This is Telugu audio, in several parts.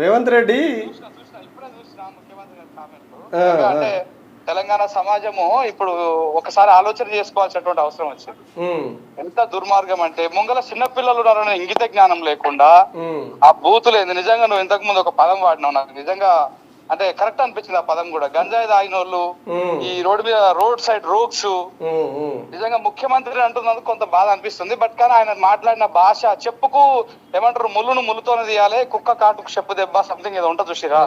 రేవంత్ రెడ్డి. అంటే తెలంగాణ సమాజము ఇప్పుడు ఒకసారి ఆలోచన చేసుకోవాల్సినటువంటి అవసరం వచ్చింది. ఎంత దుర్మార్గం అంటే ముంగల చిన్న పిల్లలు ఉన్నారనే ఇంగిత జ్ఞానం లేకుండా ఆ బూతులు నిజంగా నువ్వు ఇంతకు ముందు ఒక పదం వాడినావు. నాకు నిజంగా అంటే కరెక్ట్ అనిపించింది ఆ పదం కూడా. గంజాయి తాగిన వాళ్ళు ఈ రోడ్ మీద రోడ్ సైడ్ రోక్స్. నిజంగా ముఖ్యమంత్రి అంటున్నందుకు కొంత బాధ అనిపిస్తుంది. బట్ కానీ ఆయన మాట్లాడిన భాష చెప్పుకు ఏమంటారు ముళ్ళును ముళ్ళుతోనే తీయాలి కుక్క కాటుకు చెప్పు దెబ్బ సంథింగ్ ఏదో ఉంటుంది చూసిరా.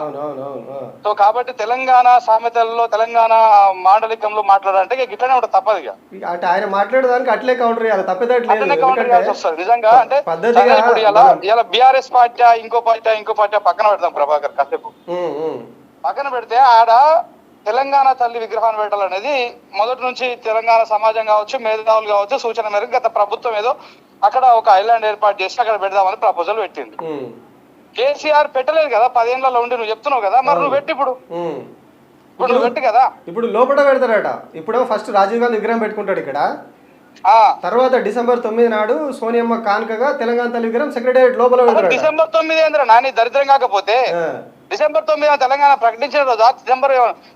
సో కాబట్టి తెలంగాణ సామెతల్లో తెలంగాణ మాండలికంలో మాట్లాడాలంటే గిట్లనే ఉంటుంది తప్పదు ఇక. అంటే ఆయన మాట్లాడేదానికి అట్లే కౌంటర్ చేయాలి కౌంటర్ చేయాల్సి వస్తుంది. నిజంగా అంటే ఇలా బీఆర్ఎస్ పార్టీ ఇంకో పార్టీ ఇంకో పార్టీ పక్కన పెడదాం ప్రభాకర్ కాసేపు. పక్కన పెడితే ఆడ తెలంగాణ తల్లి విగ్రహాన్ని పెట్టాలనేది మొదటి నుంచి తెలంగాణ సమాజం కావచ్చు మేధావులు కావచ్చు సూచన మేరకు గత ప్రభుత్వం ఏదో అక్కడ ఒక ఐలాండ్ ఏర్పాటు చేసి అక్కడ పెడదామని ప్రపోజల్ పెట్టింది. కేసీఆర్ పెట్టలేదు కదా పదేళ్ళలో ఉండి నువ్వు చెప్తున్నావు కదా మరి నువ్వు పెట్టి ఇప్పుడు. ఇప్పుడు నువ్వు పెట్టు కదా. ఇప్పుడు లోపల పెడతారట. ఇప్పుడు ఫస్ట్ రాజీవ్ గాంధీ విగ్రహం పెట్టుకుంటాడు ఇక్కడ. ఆ. తర్వాత డిసెంబర్ తొమ్మిది నాడు సోనియమ్మ కానుకగా తెలంగాణ తల్లి విగ్రహం సెక్రటేరియట్ లోపల డిసెంబర్ తొమ్మిది ఏంద్ర నాని దరిద్రం కాకపోతే? డిసెంబర్ తొమ్మిది తెలంగాణ ప్రకటించిన రోజు. ఆ డిసెంబర్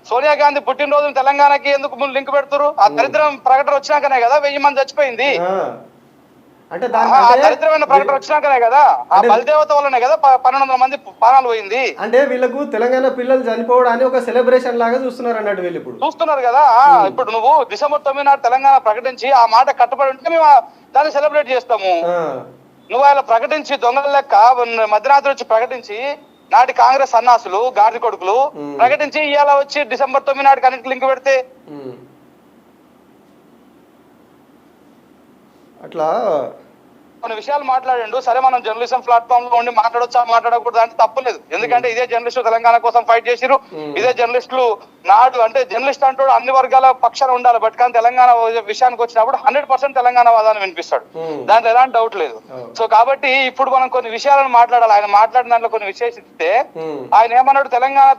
సోనియా గాంధీ పుట్టినరోజు తెలంగాణకి ఎందుకు ముందు లింక్ పెడుతురు ఆ దరిద్రం ప్రకటన వచ్చినాకనే కదా వెయ్యి మంది చచ్చిపోయింది. ఆ. అంటే దరిద్రమైన ప్రకటన వచ్చినాకనే కదా? ఆ బలిదేవత వల్లనే కదా పన్నెండు వందల మంది ప్రాణాలు పోయింది. అంటే వీళ్ళకు తెలంగాణ పిల్లలు చనిపోవడాన్ని ఒక సెలబ్రేషన్ లాగా చూస్తున్నారు అన్నట్టు వీళ్ళు ఇప్పుడు. చూస్తున్నారు కదా? ఇప్పుడు నువ్వు డిసెంబర్ తొమ్మిది నాడు తెలంగాణ ప్రకటించి ఆ మాట కట్టుబడి ఉంటే మేము దాన్ని సెలబ్రేట్ చేస్తాము. నువ్వు ఆయన ప్రకటించి దొంగల లెక్క మధ్యరాత్రి వచ్చి ప్రకటించి నాటి కాంగ్రెస్ సన్నాసులు గాడి కొడుకులు. ప్రకటించి ఇవాళ వచ్చి డిసెంబర్ తొమ్మిది నాటికి అన్నిటికి లింక్ పెడితే. అట్లా కొన్ని విషయాలు మాట్లాడండు. సరే మనం జర్నలిజం ప్లాట్ఫామ్లో ఉండి మాట్లాడొచ్చా మాట్లాడకూడదు అంటే తప్పలేదు ఎందుకంటే ఇదే జర్నలిస్టు తెలంగాణ కోసం ఫైట్ చేసిరు మ్మ్. ఇదే జర్నలిస్టులు నాడు అంటే జర్నలిస్ట్ అంటూ అన్ని వర్గాల పక్షాన ఉండాలి. బట్ కానీ తెలంగాణ విషయానికి వచ్చినప్పుడు హండ్రెడ్ పర్సెంట్ తెలంగాణ వాదాన్ని వినిపిస్తాడు. ఉమ్, దాంట్లో ఎలాంటి డౌట్ లేదు. సో కాబట్టి ఇప్పుడు మనం కొన్ని విషయాలను మాట్లాడాలి. ఆయన మాట్లాడిన దాంట్లో కొన్ని విశేషిస్తే ఆయన ఏమన్నాడు? తెలంగాణ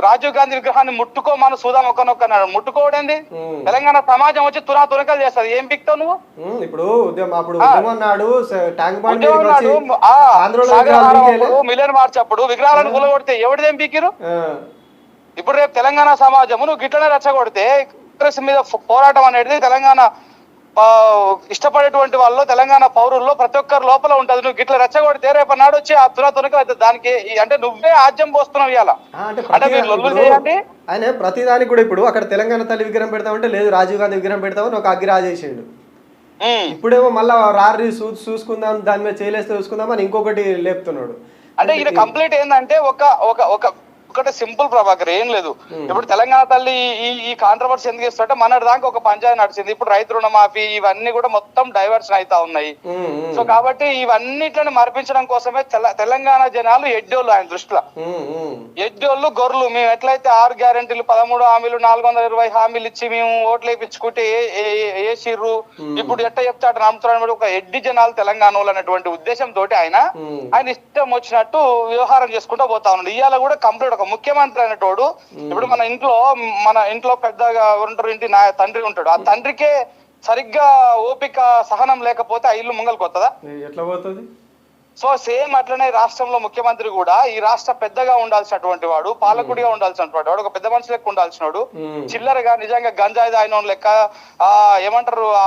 రాజీవ్ గాంధీ విగ్రహాన్ని ముట్టుకో మన సూదాం ఒక్కనొక్క అన్నాడు. ముట్టుకోవడండి. తెలంగాణ సమాజం వచ్చి తునా తునకలు చేస్తుంది. ఏం పిక్తావు నువ్వు? ఇప్పుడు అప్పుడు ఉద్యమం నాడు స- ట్యాంక్ బండ్ మిలియన్ మార్చ్ అప్పుడు విగ్రహాలను కూలగొడితే ఎవరిదేం పీకిరు? ఇప్పుడు రేపు తెలంగాణ సమాజము నువ్వు గిట్లనే రెచ్చగొడితే కాంగ్రెస్ మీద పోరాటం అనేది తెలంగాణ ఇష్టపడేటువంటి వాళ్ళు తెలంగాణ పౌరుల్లో ప్రతి ఒక్కరి లోపల ఉంటది. నువ్వు గిట్ల రెచ్చగొడితే రేపు నాడు వచ్చి ఆ తున తునక దానికి అంటే నువ్వే ఆజ్యం పోస్తున్నావు ఇవాళ అంటే మీరు లొల్లు చేయండి. ఆయన ప్రతి దానికి కూడా ఇప్పుడు అక్కడ తెలంగాణ తల్లి విగ్రహం పెడతామంటే లేదు రాజీవ్ గాంధీ విగ్రహం పెడతామని ఒక అగ్గి రాజేసిండు ఉమ్. ఇప్పుడేమో మళ్ళా రారి చూసుకుందాం దాని మీద చేయలేస్తే చూసుకుందాం అని ఇంకొకటి లేపుతున్నాడు. అంటే ఇది కంప్లీట్ ఏంటంటే ఒక ఒక ఒక ఒకటి సింపుల్ ప్రభాకర్ ఏం లేదు. ఇప్పుడు తెలంగాణ తల్లి ఈ ఈ కాంట్రవర్సీ ఎందుకు ఇస్తుంటే మన దాకా ఒక పంచాయతీ నడిచింది. ఇప్పుడు రైతు రుణమాఫీ ఇవన్నీ కూడా మొత్తం డైవర్షన్ అవుతా ఉన్నాయి. సో కాబట్టి ఇవన్నిట్లని మర్పించడం కోసమే తెల- తెలంగాణ జనాలు ఎడ్డోళ్ళు ఆయన దృష్టిలో. ఎడ్డోళ్ళు గొర్రెలు. మేము ఎట్లయితే ఆరు గ్యారెంటీలు పదమూడు హామీలు నాలుగు వందల ఇరవై హామీలు ఇచ్చి మేము ఓట్లు వేయించుకుంటే ఏ- వేసిర్రు ఇప్పుడు ఎట్ట చెప్తే అటు నమ్ముతున్నాడు ఒక ఎడ్డి జనాలు తెలంగాణ వాళ్ళు అనేటువంటి ఉద్దేశంతో ఆయన ఆయన ఇష్టం వచ్చినట్టు వ్యవహారం చేసుకుంటూ పోతా ఉన్నాడు. ఇవాళ కూడా కంప్లీట్ ఒక ముఖ్యమంత్రి అనేటోడు ఇప్పుడు మన ఇంట్లో మన ఇంట్లో పెద్దగా ఉంటారు ఇంటి నా తండ్రి ఉంటాడు. ఆ తండ్రికే సరిగ్గా ఓపిక సహనం లేకపోతే ఆ ఇల్లు ముంగల్ కొత్తదా ఎట్లా పోతుంది? సో సేమ్ అట్లనే రాష్ట్రంలో ముఖ్యమంత్రి కూడా ఈ రాష్ట్ర పెద్దగా ఉండాల్సినటువంటి వాడు పాలకుడిగా ఉండాల్సినటువంటి వాడు ఒక పెద్ద మనిషి లెక్క ఉండాల్సిన వాడు చిల్లరగా నిజంగా గంజాయి దాయిన లెక్క ఆ ఏమంటారు ఆ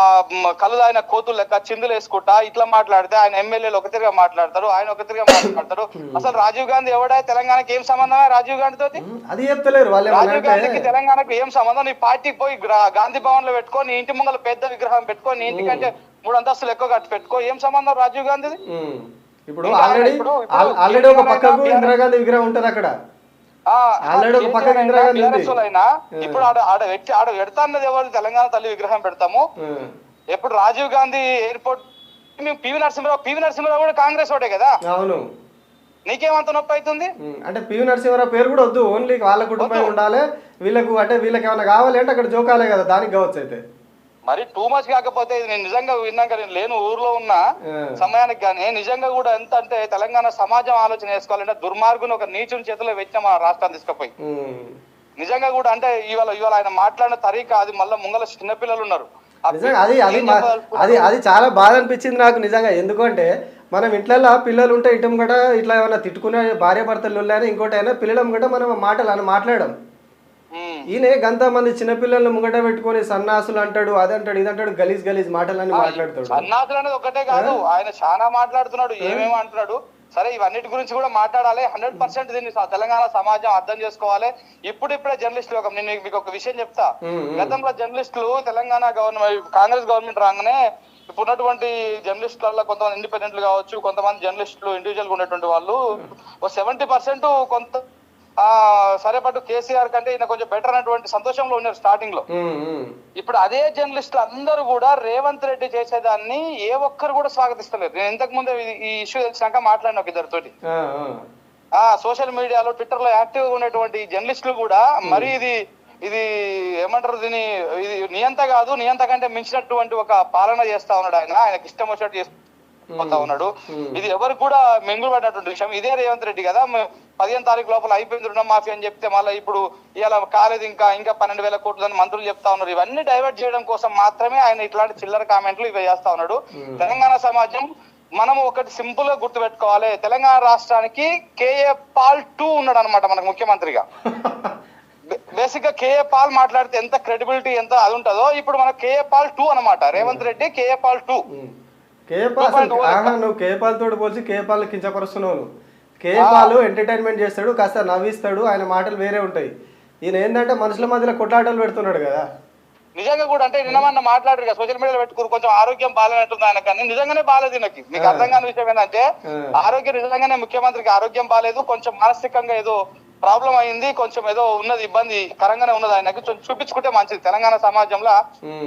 కళ్ళు దాయిన కోతులు లెక్క చిందులు వేసుకుంటా ఇట్లా మాట్లాడితే ఆయన ఎమ్మెల్యేలు ఒక తిరిగా మాట్లాడతారు ఆయన ఒక తిరిగా మాట్లాడతారు అసలు రాజీవ్ గాంధీ ఎవడా? తెలంగాణకి ఏం సంబంధమే రాజీవ్ గాంధీ తోటి ఉమ్, అది చెప్తలేరు రాజీవ్ గాంధీకి తెలంగాణకు ఏం సంబంధం? నీ పార్టీకి పోయి గాంధీ భవన్లో పెట్టుకో నీ ఇంటి ముంగల పెద్ద విగ్రహం పెట్టుకో నీ ఇంటికంటే మూడు అంతస్తులు ఎక్కువ కట్టి పెట్టుకో ఏం సంబంధం రాజీవ్ గాంధీది? ఇప్పుడు ఆల్రెడీ ఇప్పుడు- ఇప్పుడు ఆల్- ఆల్రెడీ ఒక పక్కకు ఇందిరాగాంధీ విగ్రహం ఉంటది అక్కడ. ఆల్రెడీ ఒక ఇందిరాగాంధీ ఇప్పుడు ఆడ ఆడ పెట్టి ఆడ పెడతా అన్నది ఎవరు? తెలంగాణ తల్లి విగ్రహం పెడతాము. ఉమ్, ఎప్పుడు రాజీవ్ గాంధీ ఎయిర్పోర్ట్ మేము పివి నరసింహరావు పివి నరసింహరావు కూడా కాంగ్రెస్ ఓటే కదా? అవును. నీకేమంత నొప్పి అవుతుంది? అంటే పివి నరసింహారావు పేరు కూడా వద్దు. ఓన్లీ వాళ్ళ కుటుంబం ఉండాలి. వీళ్ళకు అంటే వీళ్ళకి ఏమైనా కావాలి అంటే అక్కడ జోకాలే కదా. దానికి కావచ్చు అయితే. మరి టూ మచ్ కాకపోతే నేను నిజంగా విన్నాక నేను లేను ఊర్లో ఉన్న ఆ, సమయానికి కానీ నిజంగా కూడా ఎంత అంటే తెలంగాణ సమాజం ఆలోచన చేసుకోవాలంటే దుర్మార్గుని ఒక నీచుని చేతిలో పెట్టిన మన రాష్ట్రాన్ని తీసుకుపోయి. నిజంగా కూడా అంటే ఇవాళ ఇవాళ ఆయన మాట్లాడిన తరీకా అది మళ్ళీ ముంగల చిన్నపిల్లలు ఉన్నారు. ఆ అది అది అది అది చాలా బాధ అనిపించింది నాకు నిజంగా. ఎందుకంటే మనం ఇంట్లో పిల్లలు ఉంటే ఇటం కూడా ఇట్లా ఏమైనా తిట్టుకునే భార్య భర్తలు ఇంకోటి అయినా పిల్లల కూడా మనం మాటలు అని మాట్లాడడం. ఈయన గంత మంది చిన్నపిల్లల్ని ముంగట పెట్టుకొని సన్నాసులు అంటాడు అది అంటాడు ఇది అంటాడు గలీజ్ గలీజ్ మాటలని మాట్లాడతాడు. సన్నాసులు అనేది ఒకటే కాదు ఆయన చాలా మాట్లాడుతున్నాడు ఏమేమో అంటున్నాడు. సరే ఇవన్నిటి గురించి కూడా మాట్లాడాలి. హండ్రెడ్ పర్సెంట్ దీన్ని తెలంగాణ సమాజం అర్థం చేసుకోవాలి. ఇప్పుడు ఇప్పుడే జర్నలిస్టులు ఒక నేను మీకు ఒక విషయం చెప్తా. గతంలో జర్నలిస్టులు తెలంగాణ గవర్నమెంట్ కాంగ్రెస్ గవర్నమెంట్ రాగానే ఇప్పుడు ఉన్నటువంటి జర్నలిస్టులలో కొంతమంది ఇండిపెండెంట్లు కావచ్చు కొంతమంది జర్నలిస్టులు ఇండివిజువల్గా ఉన్నటువంటి వాళ్ళు సెవెంటీ పర్సెంట్ కొంత సరే పట్టు కేసీఆర్ కంటే ఈయన కొంచెం బెటర్ అనేటువంటి సంతోషంలో ఉన్నారు స్టార్టింగ్లో. ఇప్పుడు అదే జర్నలిస్టులు అందరూ కూడా రేవంత్ రెడ్డి చేసేదాన్ని ఏ ఒక్కరు కూడా స్వాగతిస్తలేరు నేను ఇంతకు ముందే ఈ ఇష్యూ తెలిసినాక మాట్లాడిన ఒక ఇద్దరితోటి. ఆ, సోషల్ మీడియాలో ట్విట్టర్లో యాక్టివ్గా ఉన్నటువంటి జర్నలిస్టులు కూడా మరి ఇది ఇది ఏమంటారు దీని ఇది నియంత కాదు నియంత కంటే మించినటువంటి ఒక పాలన చేస్తా ఉన్నాడు ఆయన. ఆయనకి ఇష్టం వచ్చినట్టు చేస్తా ఉన్నాడు. ఇది ఎవరు కూడా మెంగులు పడినటువంటి విషయం. ఇదే రేవంత్ రెడ్డి కదా. పదిహేను తారీఖు లోపల అయిపోయింది రుణమాఫీ అని చెప్తే మళ్ళీ ఇప్పుడు ఇలా కాలేదు ఇంకా ఇంకా పన్నెండు వేల కోట్లు అని మంత్రులు చెప్తా ఉన్నారు. ఇవన్నీ డైవర్ట్ చేయడం కోసం మాత్రమే ఆయన ఇట్లాంటి చిల్లర కామెంట్లు ఇవి చేస్తా ఉన్నాడు. తెలంగాణ సమాజం మనం ఒకటి సింపుల్గా గుర్తుపెట్టుకోవాలి. తెలంగాణ రాష్ట్రానికి కేఏ పాల్ టూ ఉన్నాడు అనమాట మనకు ముఖ్యమంత్రిగా. బేసిక్గా కేఏ పాల్ మాట్లాడితే ఎంత క్రెడిబిలిటీ ఎంత అది ఉంటుందో ఇప్పుడు మన కేఏ పాల్ టూ అనమాట రేవంత్ రెడ్డి కేఏ పాల్ టూ. కేపాల్ ఆహా నువ్వు కేపాల్ తోటి పోల్చి కేపాల్ కించపరుస్తున్నావు కేపాల్ ఎంటర్టైన్మెంట్ చేస్తాడు కాస్త నవ్విస్తాడు ఆయన మాటలు వేరే ఉంటాయి. ఈయన ఏంటంటే మనుషుల మధ్యలో కొట్లాటలు పెడుతున్నాడు కదా. నిజంగా కూడా అంటే నిన్నమన్న మాట్లాడారు కదా సోషల్ మీడియాలో పెట్టుకుని కొంచెం ఆరోగ్యం బాగాలేనట్టుంది ఆయన కానీ నిజంగానే బాగాలేదు ఈయనకి. మీకు అర్థం కాని విషయం ఏంటంటే. ఆరోగ్యం నిజంగానే ముఖ్యమంత్రికి ఆరోగ్యం బాగాలేదు కొంచెం మానసికంగా ఏదో ప్రాబ్లం అయింది కొంచెం ఏదో ఉన్నది ఇబ్బంది కరంగానే ఉన్నది ఆయనకి. చూపించుకుంటే మంచిది. తెలంగాణ సమాజంలో.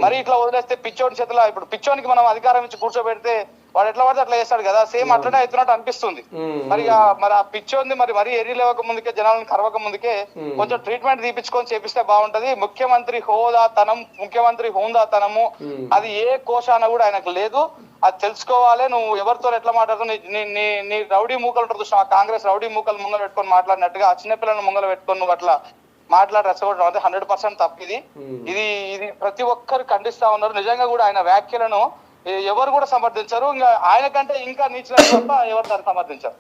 మరి ఇట్లా వదిలేస్తే పిచ్చోని చేతిలో ఇప్పుడు పిచ్చోనికి మనం అధికారం ఇచ్చి కూర్చోబెడితే వాడు ఎట్లా పడితే అట్లా చేస్తాడు కదా. సేమ్ అట్లనే అవుతున్నట్టు అనిపిస్తుంది. ఉమ్, మరి ఆ- మరి ఆ పిచ్చోంది మరి మరీ ఎరి లేవక ముందుకే జనాలను కరవక ముందుకే ఉమ్. కొంచెం ట్రీట్మెంట్ తీపించుకొని చేపిస్తే బాగుంటది. ముఖ్యమంత్రి హోదాతనం ముఖ్యమంత్రి హోదాతనము ఉమ్. అది ఏ కోశాన కూడా ఆయనకు లేదు. అది తెలుసుకోవాలి. నువ్వు ఎవరితో ఎట్లా మాట్లాడుతావు? నీ- నీ రౌడీ మూకలు ఉంటుంది చూసినావా? కాంగ్రెస్ రౌడీ మూకలు ముంగల పెట్టుకొని మాట్లాడినట్టుగా ఆ చిన్నపిల్లలను ముంగల పెట్టుకొని నువ్వు అట్లా మాట్లాడి రెచ్చగొట్టడం అంటే హండ్రెడ్ పర్సెంట్ తప్పిది ఉమ్. ఇది ఇది ప్రతి ఒక్కరు ఖండిస్తా ఉన్నారు. నిజంగా కూడా ఆయన వ్యాఖ్యలను ఎవరు కూడా సమర్థించరు. ఇంకా ఆయన కంటే ఇంకా నీచిన తప్ప ఎవరు దాన్ని సమర్థించరు.